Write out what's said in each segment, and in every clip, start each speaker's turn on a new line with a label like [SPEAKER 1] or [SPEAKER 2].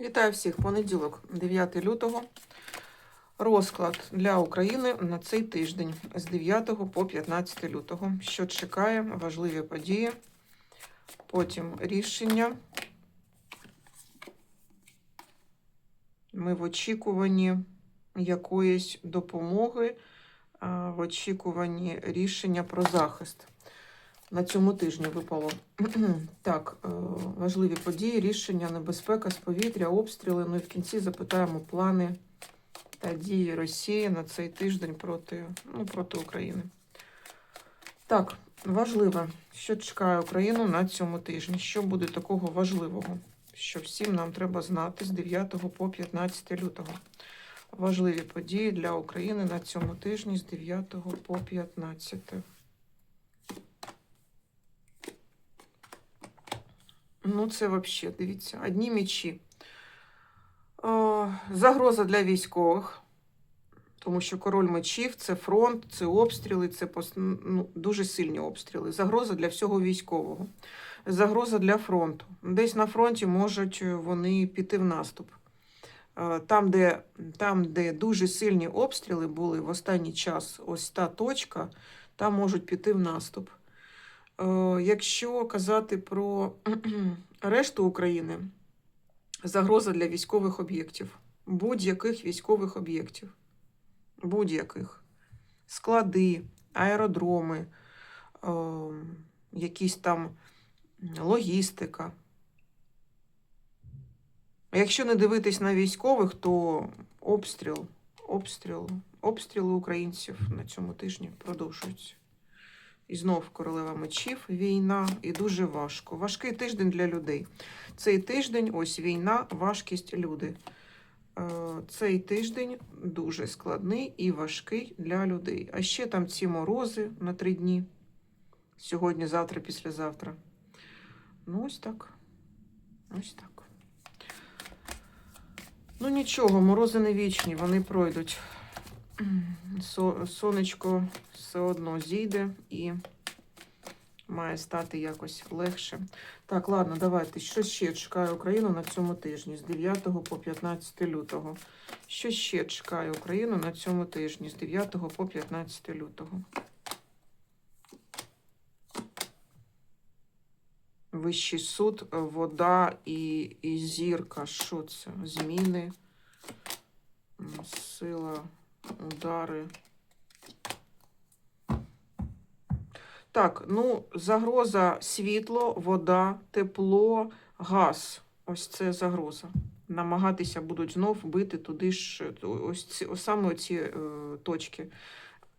[SPEAKER 1] Вітаю всіх. Понеділок, 9 лютого. Розклад для України на цей тиждень з 9 по 15 лютого. Що чекає, важливі події, потім рішення. Ми в очікуванні якоїсь допомоги, в очікуванні рішення про захист. На цьому тижні випало так, е, важливі події, рішення, небезпека з повітря, обстріли. Ну і в кінці запитаємо плани та дії Росії на цей тиждень проти, ну, проти України. Так, важливе, що чекає Україну на цьому тижні. Що буде такого важливого, що всім нам треба знати з 9 по 15 лютого. Важливі події для України на цьому тижні з 9 по 15. Ну, це взагалі, дивіться, одні мечі. О, загроза для військових, тому що король мечів це фронт, це обстріли, це пос- ну, дуже сильні обстріли. Загроза для всього військового. Загроза для фронту. Десь на фронті можуть вони піти в наступ. Е, Там, де, там, де дуже сильні обстріли були в останній час, ось та точка, там можуть піти в наступ. Е, Якщо казати про решту України, загроза для військових об'єктів, будь-яких військових об'єктів, будь-яких склади, аеродроми, е, якісь там логістика. Якщо не дивитись на військових, то обстріл, обстріл, обстріли українців на цьому тижні продовжуються. І знов королева мечів, війна, і дуже важко. Важкий тиждень для людей. Цей тиждень, ось війна, важкість люди. Е, Цей тиждень дуже складний і важкий для людей. А ще там ці морози на три дні. Сьогодні, завтра, післязавтра. Ну, ось так. Ось так. Ну нічого, морози не вічні, вони пройдуть. Со- Сонечко все одно зійде і має стати якось легше. Так, ладно, давайте. Що ще чекає Україну на цьому тижні з 9 по 15 лютого? Що ще чекає Україну на цьому тижні з 9 по 15 лютого? Вищий суд, вода і, і зірка. Що це? Зміни, сила, удари. Так, ну, загроза світло, вода, тепло, газ. Ось це загроза. Намагатися будуть знов бити туди ж, ось, ці, ось саме ці е, точки.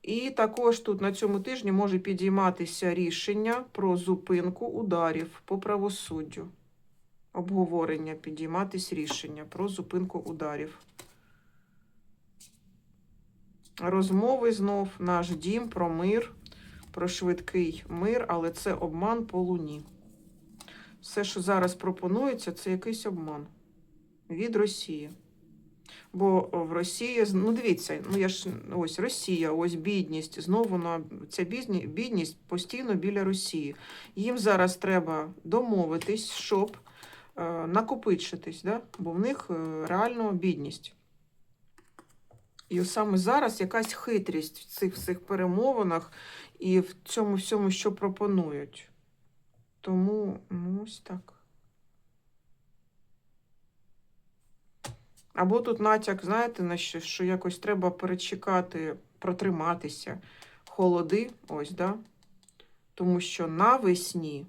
[SPEAKER 1] І також тут на цьому тижні може підійматися рішення про зупинку ударів по правосуддю. Обговорення, підійматись рішення про зупинку ударів. Розмови знов, наш дім про мир, про швидкий мир, але це обман по луні. Все, що зараз пропонується, це якийсь обман від Росії. Бо в Росії, ну дивіться, ну я ж ось Росія, ось бідність. Знову вона ця бідність постійно біля Росії. Їм зараз треба домовитись, щоб е, накопичитись, да? бо в них е, реально бідність. І саме зараз якась хитрість в цих всіх перемовинах і в цьому всьому, що пропонують. Тому, ну, ось так. Або тут натяк, знаєте, на що, що якось треба перечекати, протриматися холоди, ось, да? Тому що навесні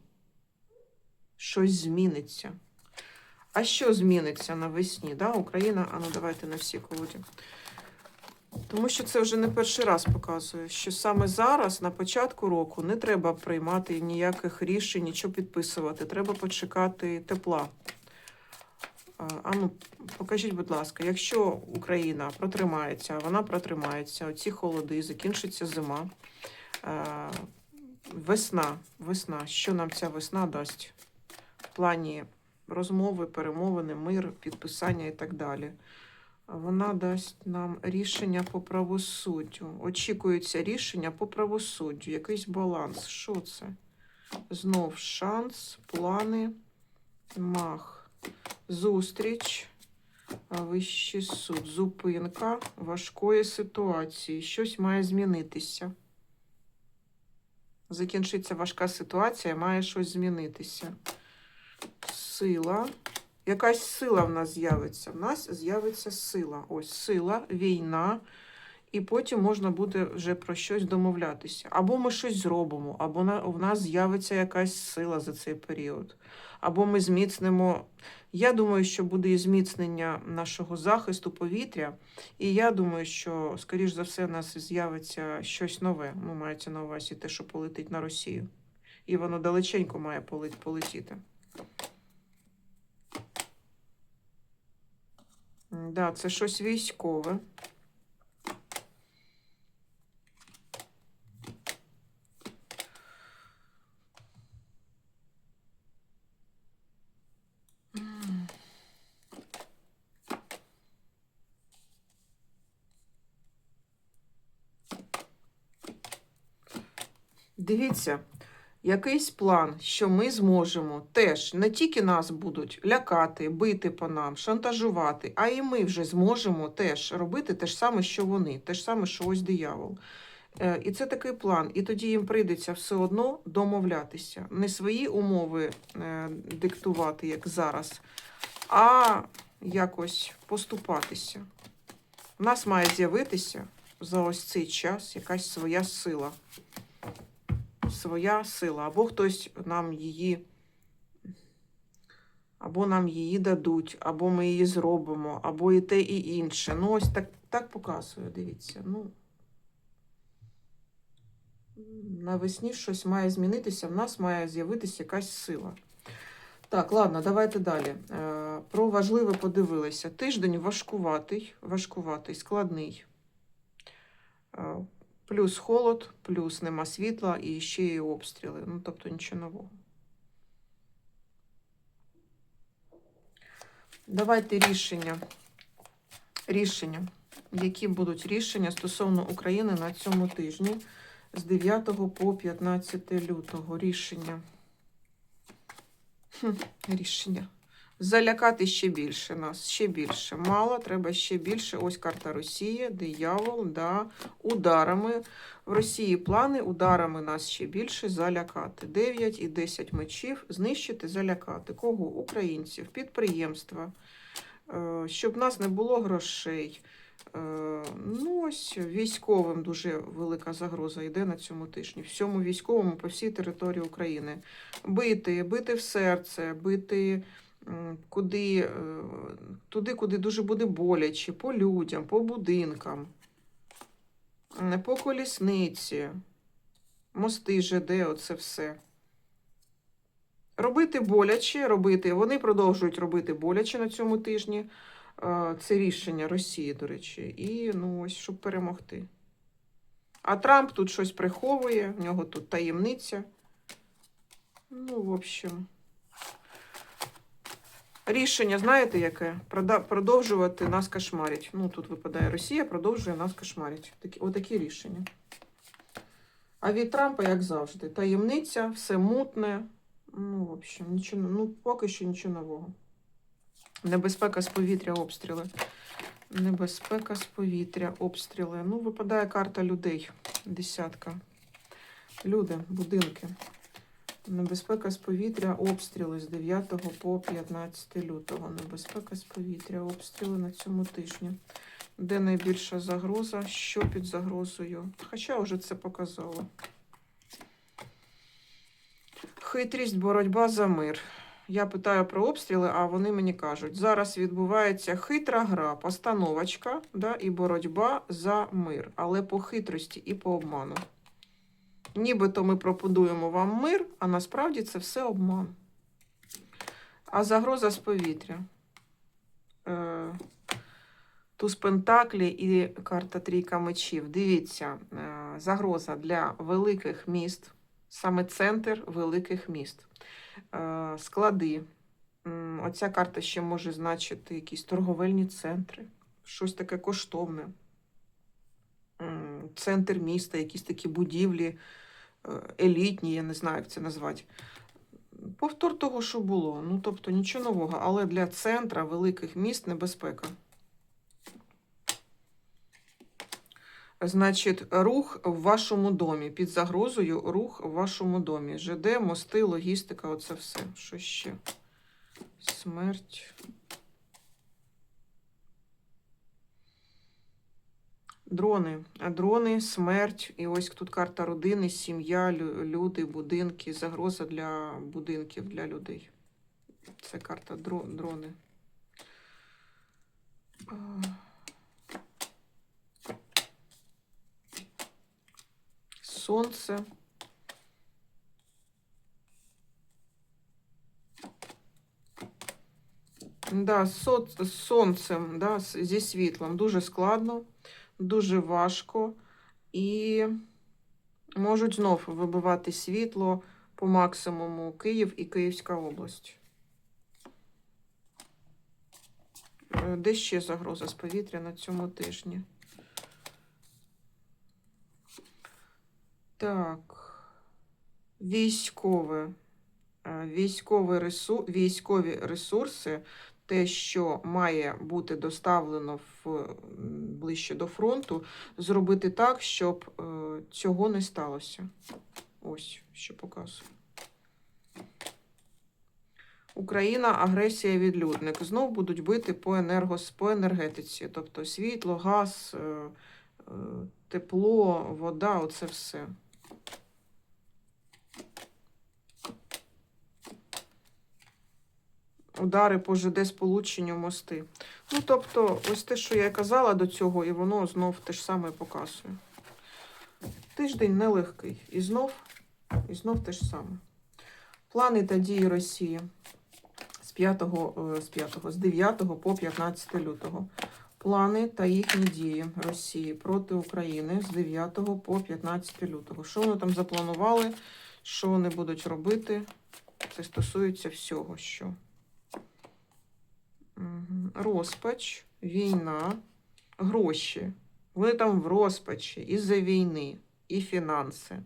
[SPEAKER 1] щось зміниться. А що зміниться навесні? Да? Україна, а ну давайте на всі колоді. Тому що це вже не перший раз показує, що саме зараз, на початку року, не треба приймати ніяких рішень, нічого підписувати. Треба почекати тепла. А, ну, покажіть, будь ласка, якщо Україна протримається, вона протримається, оці холоди, закінчиться зима, весна, весна, що нам ця весна дасть в плані розмови, перемовини, мир, підписання і так далі. Вона дасть нам рішення по правосуддю. Очікується рішення по правосуддю, якийсь баланс. Що це? Знов шанс, плани, мах. Зустріч, Вищий суд, зупинка важкої ситуації. Щось має змінитися. Закінчиться важка ситуація, має щось змінитися. Сила. Якась сила в нас з'явиться. В нас з'явиться сила. Ось сила, війна. І потім можна буде вже про щось домовлятися. Або ми щось зробимо, або в нас з'явиться якась сила за цей період. Або ми зміцнимо. Я думаю, що буде і зміцнення нашого захисту повітря. І я думаю, що, скоріш за все, в нас з'явиться щось нове. Ну, мається на увазі те, що полетить на Росію. І воно далеченько має полетіти. Да, це щось військове. Дивіться, якийсь план, що ми зможемо теж не тільки нас будуть лякати, бити по нам, шантажувати, а і ми вже зможемо теж робити те ж саме, що вони, те ж саме, що ось диявол. Е, І це такий план. І тоді їм прийдеться все одно домовлятися. Не свої умови е, диктувати, як зараз, а якось поступатися. У нас має з'явитися за ось цей час якась своя сила. Своя сила. Або хтось нам її, або нам її дадуть, або ми її зробимо, або і те, і інше. Ну, ось так, так показує, дивіться. Ну, навесні щось має змінитися, в нас має з'явитися якась сила. Так, ладно, давайте далі. Е, Про важливе подивилися. Тиждень важкуватий, важкуватий, складний. Плюс холод, плюс нема світла і ще й обстріли. Ну, тобто нічого нового. Давайте рішення. Рішення. Які будуть рішення стосовно України на цьому тижні з 9 по 15 лютого. Рішення. Хм, рішення. Залякати ще більше нас, ще більше. Мало, треба ще більше. Ось карта Росії, диявол, да, ударами. В Росії плани ударами нас ще більше залякати. 9 і 10 мечів, знищити, залякати. Кого? Українців, підприємства, е, щоб в нас не було грошей. Е, Ну, ось військовим дуже велика загроза йде на цьому тижні. Всьому військовому по всій території України. Бити, бити в серце, бити куди, е, туди, куди дуже буде боляче, по людям, по будинкам, по колісниці, мости, ЖД, оце все. Робити боляче, робити. Вони продовжують робити боляче на цьому тижні. Е, Це рішення Росії, до речі, і ну ось щоб перемогти. А Трамп тут щось приховує, в нього тут таємниця. Ну, в общем. Рішення, знаєте, яке? Продовжувати нас кошмарить. Ну, тут випадає Росія, продовжує нас кошмарить. Такі, отакі рішення. А від Трампа, як завжди, таємниця, все мутне. Ну, в общем, нічого, ну, поки що нічого нового. Небезпека з повітря, обстріли. Небезпека з повітря, обстріли. Ну, випадає карта людей. Десятка. Люди, будинки. Небезпека з повітря, обстріли з 9 по 15 лютого. Небезпека з повітря, обстріли на цьому тижні. Де найбільша загроза? Що під загрозою? Хоча вже це показало. Хитрість, боротьба за мир. Я питаю про обстріли, а вони мені кажуть, зараз відбувається хитра гра, постановочка да, і боротьба за мир, але по хитрості і по обману. Нібито ми пропонуємо вам мир, а насправді це все обман. А загроза з повітря. Е, Туз Пентаклі і карта Трійка мечів. Дивіться, е, загроза для великих міст, саме центр великих міст. Е, Склади. Оця карта ще може значити якісь торговельні центри, щось таке коштовне. Центр міста, якісь такі будівлі е, елітні, я не знаю, як це назвати. Повтор того, що було. Ну, тобто нічого нового, але для центра великих міст небезпека. Значить, рух в вашому домі. Під загрозою рух в вашому домі. ЖД, мости, логістика, оце все. Що ще? Смерть. Дрони. А Дрони, смерть. І ось тут карта родини, сім'я, люди, будинки, загроза для будинків, для людей. Це карта дрони. Сонце. Да, з сонцем, да, зі світлом дуже складно, дуже важко і можуть знов вибивати світло по максимуму Київ і Київська область. Е, Де ще загроза з повітря на цьому тижні? Так, військове. Е, Військові, ресу... Військові ресурси, те, що має бути доставлено в... ближче до фронту, зробити так, щоб е, цього не сталося. Ось, що показую. Україна, агресія, відлюдник. Знов будуть бити по, енергос... по енергетиці, тобто світло, газ, е, е, тепло, вода, оце все. Удари по ЖД сполученню мости. Ну, тобто, ось те, що я і казала до цього, і воно знов те ж саме показує. Тиждень нелегкий. І знов, і знов те ж саме. Плани та дії Росії з 5, е, з 5, з 9 по 15 лютого. Плани та їхні дії Росії проти України з 9 по 15 лютого. Що вони там запланували, що вони будуть робити? Це стосується всього, що. Розпач, війна, гроші. Вони там в розпачі із-за війни, і фінанси.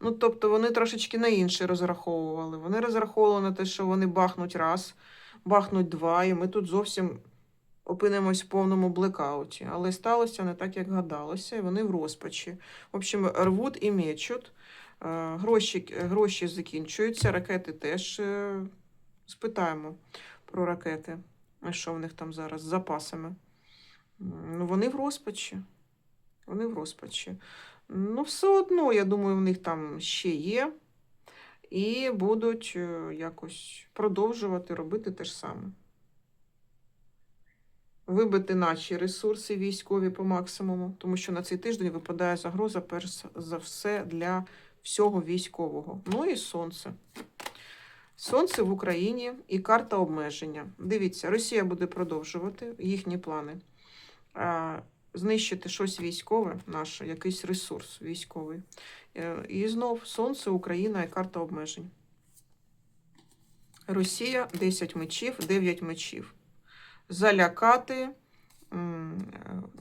[SPEAKER 1] Ну, тобто вони трошечки на інше розраховували. Вони розраховували на те, що вони бахнуть раз, бахнуть два, і ми тут зовсім опинимось в повному блекауті. Але сталося не так, як гадалося, і вони в розпачі. В общем, рвуть і мечуть. Е, Гроші, гроші закінчуються, ракети теж е, спитаємо про ракети. Що в них там зараз з запасами? Ну, вони в розпачі. Вони в розпачі. Ну, все одно, я думаю, в них там ще є. І будуть е, якось продовжувати робити те ж саме. Вибити наші ресурси військові по максимуму, тому що на цей тиждень випадає загроза, перш за все, для всього військового. Ну і сонце. Сонце в Україні і карта обмеження. Дивіться, Росія буде продовжувати їхні плани. Знищити щось військове, наш якийсь ресурс військовий. Е, І знов Сонце, Україна і карта обмежень. Росія 10 мечів, 9 мечів. Залякати, е,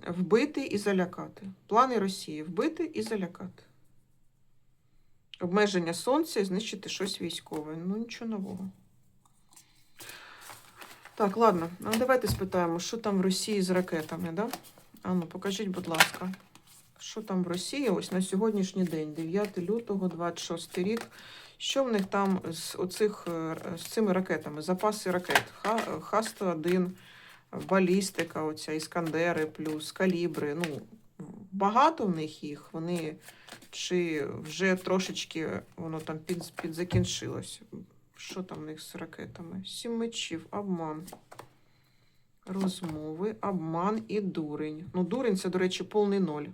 [SPEAKER 1] вбити і залякати. Плани Росії вбити і залякати. Обмеження сонця і знищити щось військове. Ну, нічого нового. Так, ладно. Ну, давайте спитаємо, що там в Росії з ракетами, да? А ну, покажіть, будь ласка, що там в Росії ось на сьогоднішній день, 9 лютого, 26 рік. Що в них там з оцих е, з цими ракетами? Запаси ракет. Ха- Х-101, балістика, оця, іскандери, плюс калібри. Ну, багато в них їх. Вони чи вже трошечки воно там під, підзакінчилось. Що там в них з ракетами? Сім мечів, обман. Розмови, обман і дурень. Ну, дурень це, до речі, повний ноль.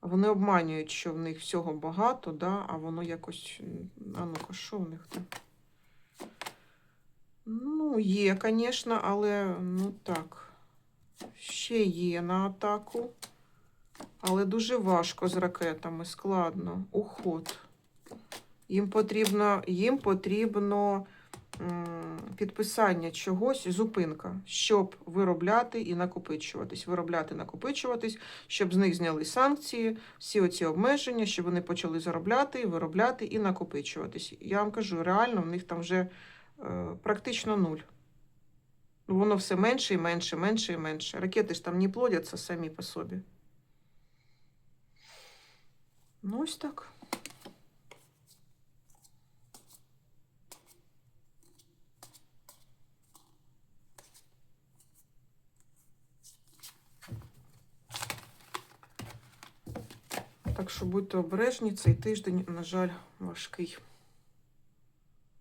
[SPEAKER 1] Вони обманюють, що в них всього багато, да, а воно якось. А ну-ка, що в них там? Ну, є, звісно, але ну так. Ще є на атаку. Але дуже важко з ракетами, складно. Уход. Їм потрібно, їм потрібно підписання чогось, зупинка, щоб виробляти і накопичуватись. Виробляти, накопичуватись, щоб з них зняли санкції, всі оці обмеження, щоб вони почали заробляти, виробляти і накопичуватись. Я вам кажу, реально в них там вже е, практично нуль. Воно все менше і менше, менше і менше. Ракети ж там не плодяться самі по собі. Ну, ось так. Так що будьте обережні, цей тиждень, на жаль, важкий.